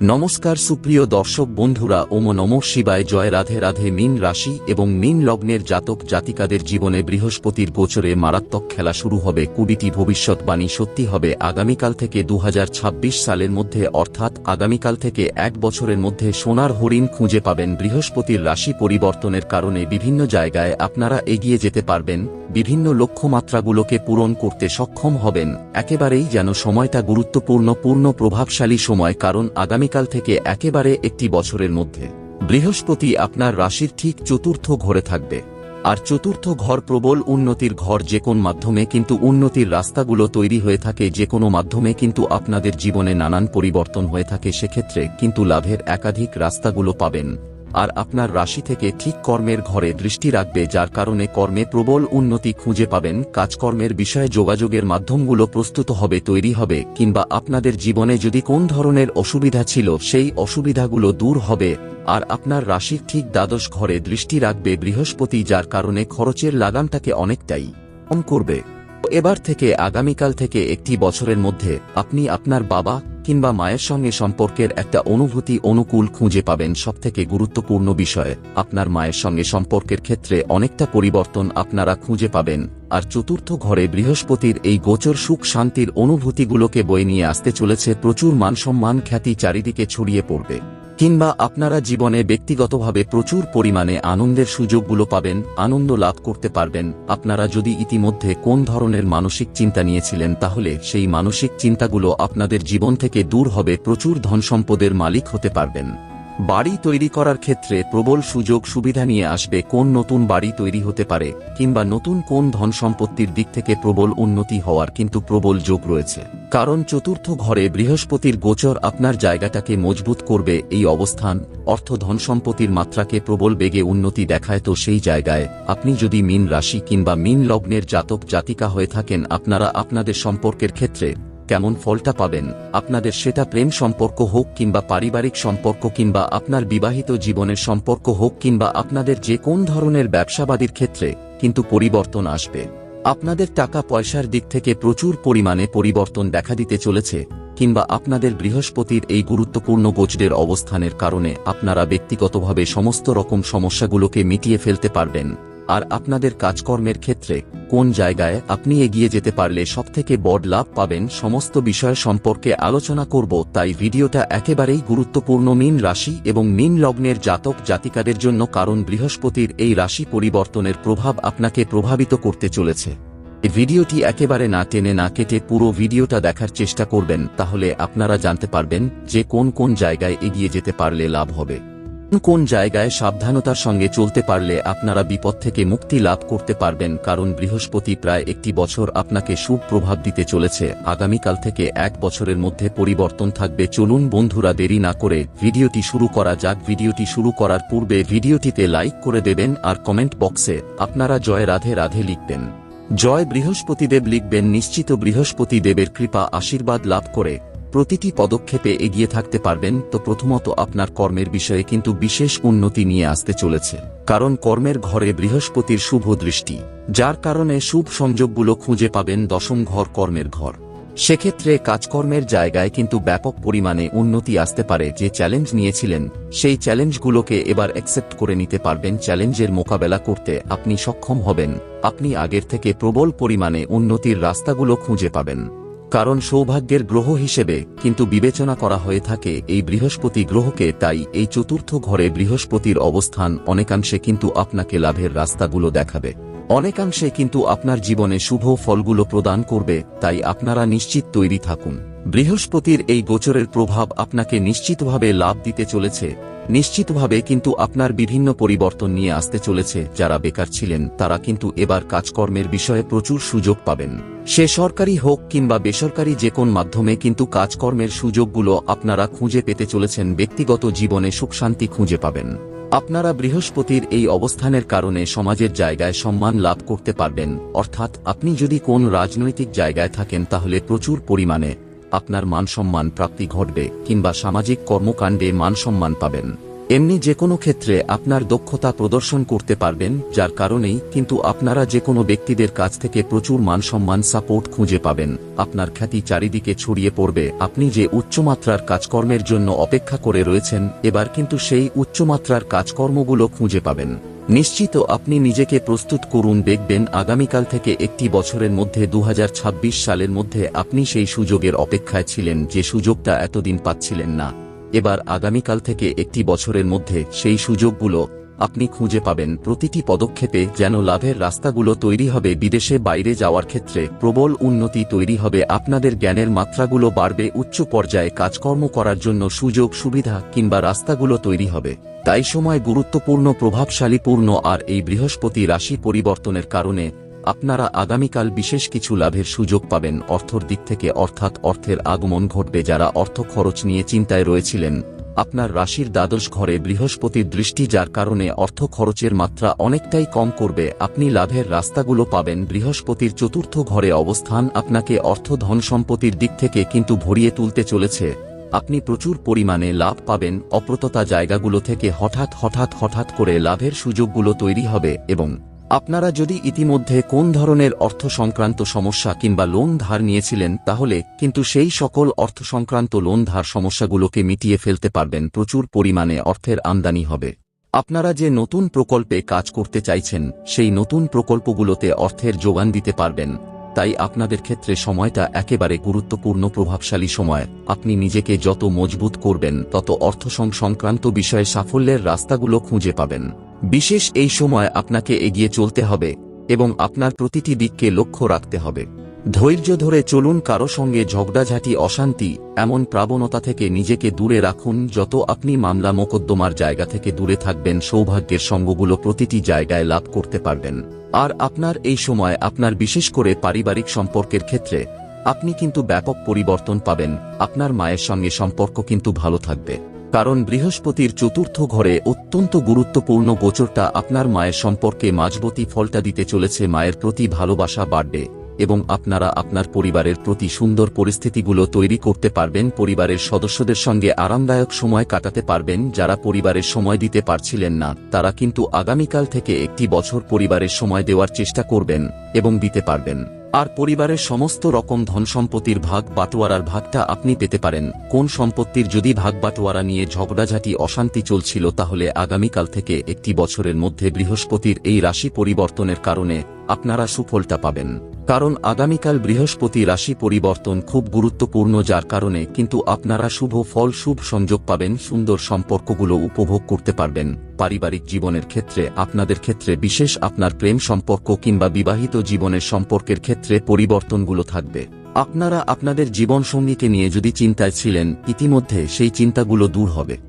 নমস্কার সুপ্রিয় দর্শক বন্ধুরা, ওম নম শিবায়, জয় রাধে রাধে, মিন রাশি এবং মিন লগ্নের জাতক জাতিকাদের জীবনে বৃহস্পতির গোচরে মারাত্মক খেলা শুরু হবে, কুড়িটি ভবিষ্যৎবাণী সত্যি হবে, আগামীকাল থেকে দু সালের মধ্যে অর্থাৎ আগামীকাল থেকে এক বছরের মধ্যে সোনার হরিণ খুঁজে পাবেন বৃহস্পতির রাশি পরিবর্তনের কারণে বিভিন্ন জায়গায় আপনারা এগিয়ে যেতে পারবেন, বিভিন্ন লক্ষ্যমাত্রাগুলোকে পূরণ করতে সক্ষম হবেন, একেবারেই যেন সময়টা গুরুত্বপূর্ণ, পূর্ণ, প্রভাবশালী সময়, কারণ আগামীকাল থেকে একেবারে একটি বছরের মধ্যে। বৃহস্পতি আপনার রাশির ঠিক চতুর্থ ঘরে থাকবে। আর চতুর্থ ঘর প্রবল উন্নতির ঘর যে কোন মাধ্যমে কিন্তু উন্নতির রাস্তাগুলো তৈরি হয়ে থাকে, যে কোনো মাধ্যমে কিন্তু আপনাদের জীবনে নানান পরিবর্তন হয়ে থাকে, সেক্ষেত্রে কিন্তু লাভের একাধিক রাস্তাগুলো পাবেন। আর আপনার রাশি থেকে ঠিক কর্মের ঘরে দৃষ্টি রাখবে, যার কারণে কর্মে প্রবল উন্নতি খুঁজে পাবেন। কাজকর্মের বিষয়ে যোগাযোগের মাধ্যমগুলো প্রস্তুত হবে, তৈরি হবে, কিংবা আপনাদের জীবনে যদি কোন ধরনের অসুবিধা ছিল, সেই অসুবিধাগুলো দূর হবে। আর আপনার রাশির ঠিক দ্বাদশ ঘরে দৃষ্টি রাখবে বৃহস্পতি, যার কারণে খরচের লাগামটাকে অনেকটাই কম করবে। এবার থেকে আগামীকাল থেকে একটি বছরের মধ্যে আপনি আপনার বাবা কিংবা মায়ের সঙ্গে সম্পর্কের একটা অনুভূতি অনুকূল খুঁজে পাবেন। সবথেকে গুরুত্বপূর্ণ বিষয়, আপনার মায়ের সঙ্গে সম্পর্কের ক্ষেত্রে অনেকটা পরিবর্তন আপনারা খুঁজে পাবেন। আর চতুর্থ ঘরে বৃহস্পতির এই গোচর সুখ শান্তির অনুভূতিগুলোকে বয়ে নিয়ে আসতে চলেছে প্রচুর মানসম্মান খ্যাতি চারিদিকে ছড়িয়ে পড়বে। কিংবা আপনারা জীবনে ব্যক্তিগতভাবে প্রচুর পরিমাণে আনন্দের সুযোগগুলো পাবেন, আনন্দ লাভ করতে পারবেন। আপনারা যদি ইতিমধ্যে কোন ধরনের মানসিক চিন্তা নিয়েছিলেন, তাহলে সেই মানসিক চিন্তাগুলো আপনাদের জীবন থেকে দূর হবে, প্রচুর ধন সম্পদের মালিক হতে পারবেন। বাড়ি তৈরি করার ক্ষেত্রে প্রবল সুযোগ সুবিধা নিয়ে আসবে কোন নতুন বাড়ি তৈরি হতে পারে, কিংবা নতুন কোন ধন সম্পত্তির দিক থেকে প্রবল উন্নতি হওয়ার কিন্তু প্রবল যোগ রয়েছে। কারণ চতুর্থ ঘরে বৃহস্পতির গোচর আপনার জায়গাটাকে মজবুত করবে, এই অবস্থান, অর্থ ধন সম্পত্তির মাত্রাকে প্রবল বেগে উন্নতি দেখায় তো সেই জায়গায় আপনি যদি মিন রাশি কিংবা মিন লগ্নের জাতক জাতিকা হয়ে থাকেন, আপনারা আপনাদের সম্পর্কের ক্ষেত্রে কেমন ফলটা পাবেন, আপনাদের সেটা প্রেম সম্পর্ক হোক কিংবা পারিবারিক সম্পর্ক কিংবা আপনার বিবাহিত জীবনের সম্পর্ক হোক কিংবা আপনাদের যে কোন ধরনের ব্যবসাবাদীর ক্ষেত্রে, কিন্তু পরিবর্তন আসবে। আপনাদের টাকা পয়সার দিক থেকে প্রচুর পরিমাণে পরিবর্তন দেখা দিতে চলেছে, কিংবা আপনাদের বৃহস্পতির এই গুরুত্বপূর্ণ গোচরের অবস্থানের কারণে আপনারা ব্যক্তিগতভাবে সমস্ত রকম সমস্যাগুলোকে মিটিয়ে ফেলতে পারবেন। আর আপনাদের কাজকর্মের ক্ষেত্রে কোন জায়গায় আপনি এগিয়ে যেতে পারলে সবথেকে বড় লাভ পাবেন সমস্ত বিষয় সম্পর্কে আলোচনা করব, তাই ভিডিওটা একেবারেই গুরুত্বপূর্ণ মিন রাশি এবং মিন লগ্নের জাতক জাতিকাদের জন্য কারণ বৃহস্পতির এই রাশি পরিবর্তনের প্রভাব আপনাকে প্রভাবিত করতে চলেছে। ভিডিওটি একেবারে না টেনে না কেটে পুরো ভিডিওটা দেখার চেষ্টা করবেন, তাহলে আপনারা জানতে পারবেন যে কোন কোন জায়গায় এগিয়ে যেতে পারলে লাভ হবে। কোন জায়গায় সাবধানতার সঙ্গে চলতে পারলে আপনারা বিপদ থেকে মুক্তি লাভ করতে পারবেন, কারণ বৃহস্পতি প্রায় একটি বছর আপনাকে সুপ্রভাব দিতে চলেছে। আগামীকাল থেকে এক বছরের মধ্যে পরিবর্তন থাকবে। চলুন বন্ধুরা, দেরি না করে ভিডিওটি শুরু করা যাক। ভিডিওটি শুরু করার পূর্বে ভিডিওটিতে লাইক করে দেবেন আর কমেন্ট বক্সে আপনারা জয় রাধে রাধে লিখবেন। জয় বৃহস্পতিদেব লিখবেন। নিশ্চিত বৃহস্পতি দেবের কৃপা আশীর্বাদ লাভ করে। প্রতিটি পদক্ষেপে এগিয়ে থাকতে পারবেন, তো প্রথমত আপনার কর্মের বিষয়ে কিন্তু বিশেষ উন্নতি নিয়ে আসতে চলেছে। কারণ কর্মের ঘরে বৃহস্পতির শুভ দৃষ্টি, যার কারণে শুভ সংযোগগুলো খুঁজে পাবেন দশম ঘর কর্মের ঘর। সেক্ষেত্রে কাজকর্মের জায়গায় কিন্তু ব্যাপক পরিমাণে উন্নতি আসতে পারে যে চ্যালেঞ্জ নিয়েছিলেন, সেই চ্যালেঞ্জগুলোকে এবার অ্যাকসেপ্ট করে নিতে পারবেন চ্যালেঞ্জের মোকাবেলা করতে আপনি সক্ষম হবেন, আপনি আগের থেকে প্রবল পরিমাণে উন্নতির রাস্তাগুলো খুঁজে পাবেন। কারণ সৌভাগ্যের গ্রহ হিসেবে কিন্তু বিবেচনা করা হয়ে থাকে এই বৃহস্পতি গ্রহকে, তাই এই চতুর্থ ঘরে বৃহস্পতির অবস্থান অনেকাংশে কিন্তু আপনাকে লাভের রাস্তাগুলো দেখাবে। অনেকাংশে কিন্তু আপনার জীবনে শুভ ফলগুলো প্রদান করবে, তাই আপনারা নিশ্চিত তৈরি থাকুন। বৃহস্পতির এই গোচরের প্রভাব আপনাকে নিশ্চিতভাবে লাভ দিতে চলেছে। নিশ্চিতভাবে কিন্তু আপনার বিভিন্ন পরিবর্তন নিয়ে আসতে চলেছে। যারা বেকার ছিলেন, তারা কিন্তু এবার কাজকর্মের বিষয়ে প্রচুর সুযোগ পাবেন। সে সরকারি হোক কিংবা বেসরকারি যে কোন মাধ্যমে কিন্তু কাজকর্মের সুযোগগুলো আপনারা খুঁজে পেতে চলেছেন, ব্যক্তিগত জীবনে সুখ শান্তি খুঁজে পাবেন। আপনারা বৃহস্পতির এই অবস্থানের কারণে সমাজের জায়গায় সম্মান লাভ করতে পারবেন। অর্থাৎ আপনি যদি কোন রাজনৈতিক জায়গায় থাকেন, তাহলে প্রচুর পরিমাণে আপনার মানসম্মান প্রাপ্তি ঘটবে কিংবা সামাজিক কর্মকাণ্ডে মানসম্মান পাবেন। এমনি যে কোনো ক্ষেত্রে আপনার দক্ষতা প্রদর্শন করতে পারবেন, যার কারণেই কিন্তু আপনারা যে কোনো ব্যক্তিদের কাছ থেকে প্রচুর মানসম্মান সাপোর্ট খুঁজে পাবেন। আপনার খ্যাতি চারিদিকে ছড়িয়ে পড়বে। আপনি যে উচ্চমাত্রার কাজকর্মের জন্য অপেক্ষা করে রয়েছেন, এবার কিন্তু সেই উচ্চমাত্রার কাজকর্মগুলো খুঁজে পাবেন। নিশ্চিত আপনি নিজেকে প্রস্তুত করুন, দেখবেন আগামীকাল থেকে একটি বছরের মধ্যে দু হাজার ছাব্বিশ সালের মধ্যে আপনি সেই সুযোগের অপেক্ষায় ছিলেন যে সুযোগটা এতদিন পাচ্ছিলেন না। এবার আগামীকাল থেকে একটি বছরের মধ্যে সেই সুযোগগুলো আপনি খুঁজে পাবেন প্রতিটি পদক্ষেপে যেন লাভের রাস্তাগুলো তৈরি হবে বিদেশে বাইরে যাওয়ার ক্ষেত্রে। প্রবল উন্নতি তৈরি হবে আপনাদের জ্ঞানের মাত্রাগুলো বাড়বে, উচ্চ পর্যায়ে কাজকর্ম করার জন্য সুযোগ, সুবিধা কিংবা রাস্তাগুলো তৈরি হবে। তাই সময় গুরুত্বপূর্ণ, প্রভাবশালীপূর্ণ আর এই বৃহস্পতি রাশি পরিবর্তনের কারণে আপনারা আগামীকাল বিশেষ কিছু লাভের সুযোগ পাবেন। অর্থর দিক থেকে অর্থাৎ অর্থের আগমন ঘটবে যারা অর্থ খরচ নিয়ে চিন্তায় রয়েছিলেন। আপনার রাশির দ্বাদশ ঘরে বৃহস্পতির দৃষ্টি যার কারণে অর্থ খরচের মাত্রা অনেকটাই কম করবে, আপনি লাভের রাস্তাগুলো পাবেন বৃহস্পতির চতুর্থ ঘরে অবস্থান আপনাকে অর্থ ধন সম্পত্তির দিক থেকে কিন্তু ভরিয়ে তুলতে চলেছে। আপনি প্রচুর পরিমাণে লাভ পাবেন, অপ্রততা জায়গাগুলো থেকে হঠাৎ হঠাৎ হঠাৎ করে লাভের সুযোগগুলো তৈরি হবে এবং আপনারা যদি ইতিমধ্যে কোন ধরনের অর্থ সংক্রান্ত সমস্যা কিংবা লোন ধার নিয়েছিলেন, তাহলে কিন্তু সেই সকল অর্থ সংক্রান্ত লোন ধার সমস্যাগুলোকে মিটিয়ে ফেলতে পারবেন, প্রচুর পরিমাণে অর্থের আমদানি হবে। আপনারা যে নতুন প্রকল্পে কাজ করতে চাইছেন, সেই নতুন প্রকল্পগুলোতে অর্থের যোগান দিতে পারবেন। তাই আপনাদের ক্ষেত্রে সময়টা একেবারে গুরুত্বপূর্ণ, প্রভাবশালী সময়। আপনি নিজেকে যত মজবুত করবেন, তত অর্থ সংক্রান্ত বিষয়ে সাফল্যের রাস্তাগুলো খুঁজে পাবেন। বিশেষ এই সময় আপনাকে এগিয়ে চলতে হবে এবং আপনার প্রতিটি দিককে লক্ষ্য রাখতে হবে। ধৈর্য ধরে চলুন, কারও সঙ্গে ঝগড়াঝাটি, অশান্তি এমন প্রাবণতা থেকে নিজেকে দূরে রাখুন, যত আপনি মামলা মোকদ্দমার জায়গা থেকে দূরে থাকবেন, সৌভাগ্যের সঙ্গগুলো প্রতিটি জায়গায় লাভ করতে পারবেন। আর আপনার এই সময় আপনার বিশেষ করে পারিবারিক সম্পর্কের ক্ষেত্রে, আপনি কিন্তু ব্যাপক পরিবর্তন পাবেন, আপনার মায়ের সঙ্গে সম্পর্ক কিন্তু ভালো থাকবে। কারণ বৃহস্পতির চতুর্থ ঘরে অত্যন্ত গুরুত্বপূর্ণ গোচরটা আপনার মায়ের সম্পর্কে মাঝবতী ফলটা দিতে চলেছে মায়ের প্রতি ভালোবাসা বাড়বে এবং আপনারা আপনার পরিবারের প্রতি সুন্দর পরিস্থিতিগুলো তৈরি করতে পারবেন, পরিবারের সদস্যদের সঙ্গে আরামদায়ক সময় কাটাতে পারবেন যারা পরিবারের সময় দিতে পারছিলেন না। তারা কিন্তু আগামীকাল থেকে একটি বছর পরিবারের সময় দেওয়ার চেষ্টা করবেন এবং দিতে পারবেন। আর পরিবারের সমস্ত রকম ধন সম্পত্তির ভাগ বাটোয়ারার ভাগটা আপনি পেতে পারেন। কোন সম্পত্তির যদি ভাগ বাটোয়ারা নিয়ে ঝগড়াঝাটি অশান্তি চলছিল তাহলে আগামীকাল থেকে একটি বছরের মধ্যে বৃহস্পতির এই রাশি পরিবর্তনের কারণে আপনারা সুফলটা পাবেন। কারণ আগামীকাল বৃহস্পতি রাশি পরিবর্তন খুব গুরুত্বপূর্ণ যার কারণে কিন্তু আপনারা শুভ ফল, শুভ সংযোগ পাবেন, সুন্দর সম্পর্কগুলো উপভোগ করতে পারবেন। পারিবারিক জীবনের ক্ষেত্রে, আপনাদের ক্ষেত্রে, বিশেষ আপনার প্রেম সম্পর্ক কিংবা বিবাহিত জীবনের সম্পর্কের ক্ষেত্রে পরিবর্তনগুলো থাকবে। আপনারা আপনাদের জীবনসঙ্গীকে নিয়ে যদি চিন্তায় ছিলেন, ইতিমধ্যে সেই চিন্তাগুলো দূর হবে।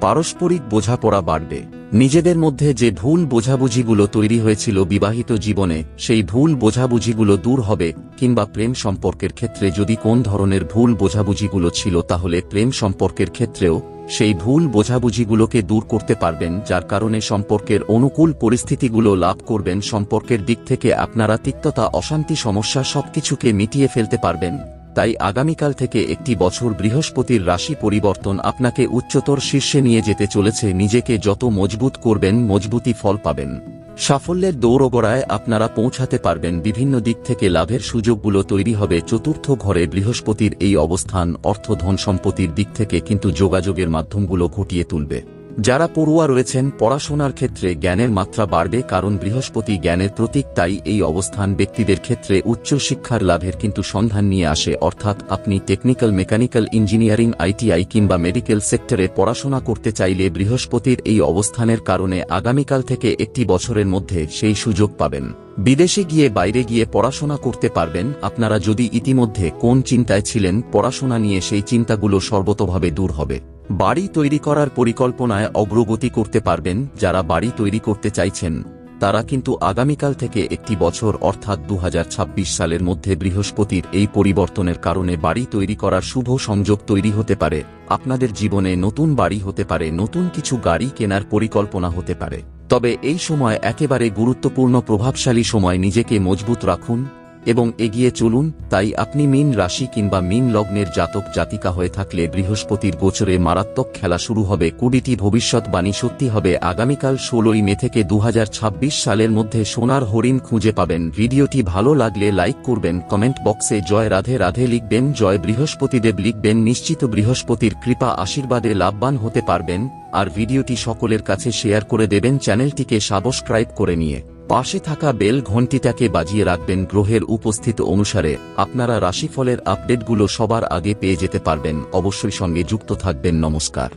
পারস্পরিক বোঝাপড়া বাড়বে। নিজেদের মধ্যে যে ভুল বোঝাবুঝিগুলো তৈরি হয়েছিল বিবাহিত জীবনে, সেই ভুল বোঝাবুঝিগুলো দূর হবে, কিংবা প্রেম সম্পর্কের ক্ষেত্রে যদি কোন ধরনের ভুল বোঝাবুঝিগুলো ছিল, তাহলে প্রেম সম্পর্কের ক্ষেত্রেও সেই ভুল বোঝাবুঝিগুলোকে দূর করতে পারবেন, যার কারণে সম্পর্কের অনুকূল পরিস্থিতিগুলো লাভ করবেন, সম্পর্কের দিক থেকে আপনারা তিক্ততা, অশান্তি, সমস্যা সবকিছুকে মিটিয়ে ফেলতে পারবেন। তাই আগামীকাল থেকে একটি বছর বৃহস্পতির রাশি পরিবর্তন আপনাকে উচ্চতর শীর্ষে নিয়ে যেতে চলেছে। নিজেকে যত মজবুত করবেন মজবুতি ফল পাবেন। সাফল্যের দৌড়গড়ায় আপনারা পৌঁছাতে পারবেন। বিভিন্ন দিক থেকে লাভের সুযোগগুলো তৈরি হবে। চতুর্থ ঘরে বৃহস্পতির এই অবস্থান অর্থ ধন সম্পত্তির দিক থেকে কিন্তু যোগাযোগের মাধ্যমগুলো ঘটিয়ে তুলবে। যারা পড়ুয়া রয়েছেন, পড়াশোনার ক্ষেত্রে জ্ঞানের মাত্রা বাড়বে কারণ বৃহস্পতি জ্ঞানের প্রতীক, তাই এই অবস্থান ব্যক্তিদের ক্ষেত্রে উচ্চ শিক্ষার লাভের কিন্তু সন্ধান নিয়ে আসে। অর্থাৎ আপনি টেকনিক্যাল মেকানিক্যাল ইঞ্জিনিয়ারিং আইটিআই কিংবা মেডিকেল সেক্টরে পড়াশোনা করতে চাইলে বৃহস্পতির এই অবস্থানের কারণে আগামীকাল থেকে একটি বছরের মধ্যে সেই সুযোগ পাবেন। বিদেশে গিয়ে বাইরে গিয়ে পড়াশোনা করতে পারবেন। আপনারা যদি ইতিমধ্যে কোন চিন্তায় ছিলেন, পড়াশোনা নিয়ে সেই চিন্তাগুলো সর্বতভাবে দূর হবে। বাড়ি তৈরি করার পরিকল্পনায় অগ্রগতি করতে পারবেন যারা বাড়ি তৈরি করতে চাইছেন। তারা কিন্তু আগামীকাল থেকে একটি বছর, অর্থাৎ দু হাজার ছাব্বিশ সালের মধ্যে বৃহস্পতির এই পরিবর্তনের কারণে বাড়ি তৈরি করার শুভ সংযোগ তৈরি হতে পারে। আপনাদের জীবনে নতুন বাড়ি হতে পারে, নতুন কিছু গাড়ি কেনার পরিকল্পনা হতে পারে। তবে এই সময় একেবারে গুরুত্বপূর্ণ, প্রভাবশালী সময় নিজেকে মজবুত রাখুন। এবং এগিয়ে চলুন, তাই আপনি মিন রাশি কিংবা মিন লগ্নের জাতক জাতিকা হয়ে থাকলে বৃহস্পতির গোচরে মারাত্মক খেলা শুরু হবে, কুড়িটি ভবিষ্যৎবাণী সত্যি হবে। আগামীকাল ষোলোই মে থেকে দু হাজার ছাব্বিশ সালের মধ্যে সোনার হরিণ খুঁজে পাবেন। ভিডিওটি ভালো লাগলে লাইক করবেন, কমেন্ট বক্সে জয় রাধে রাধে লিখবেন, জয় বৃহস্পতিদেব লিখবেন, নিশ্চিত বৃহস্পতির কৃপা আশীর্বাদে লাভবান হতে পারবেন। আর ভিডিওটি সকলের কাছে শেয়ার করে দেবেন, চ্যানেলটিকে সাবস্ক্রাইব করে নিয়ে। পাশে থাকা বেল ঘণ্টিটাকে বাজিয়ে রাখবেন গ্রহের উপস্থিত অনুসারে। আপনারা রাশিফলের আপডেটগুলো সবার আগে পেয়ে যেতে পারবেন। অবশ্যই সঙ্গে যুক্ত থাকবেন। নমস্কার।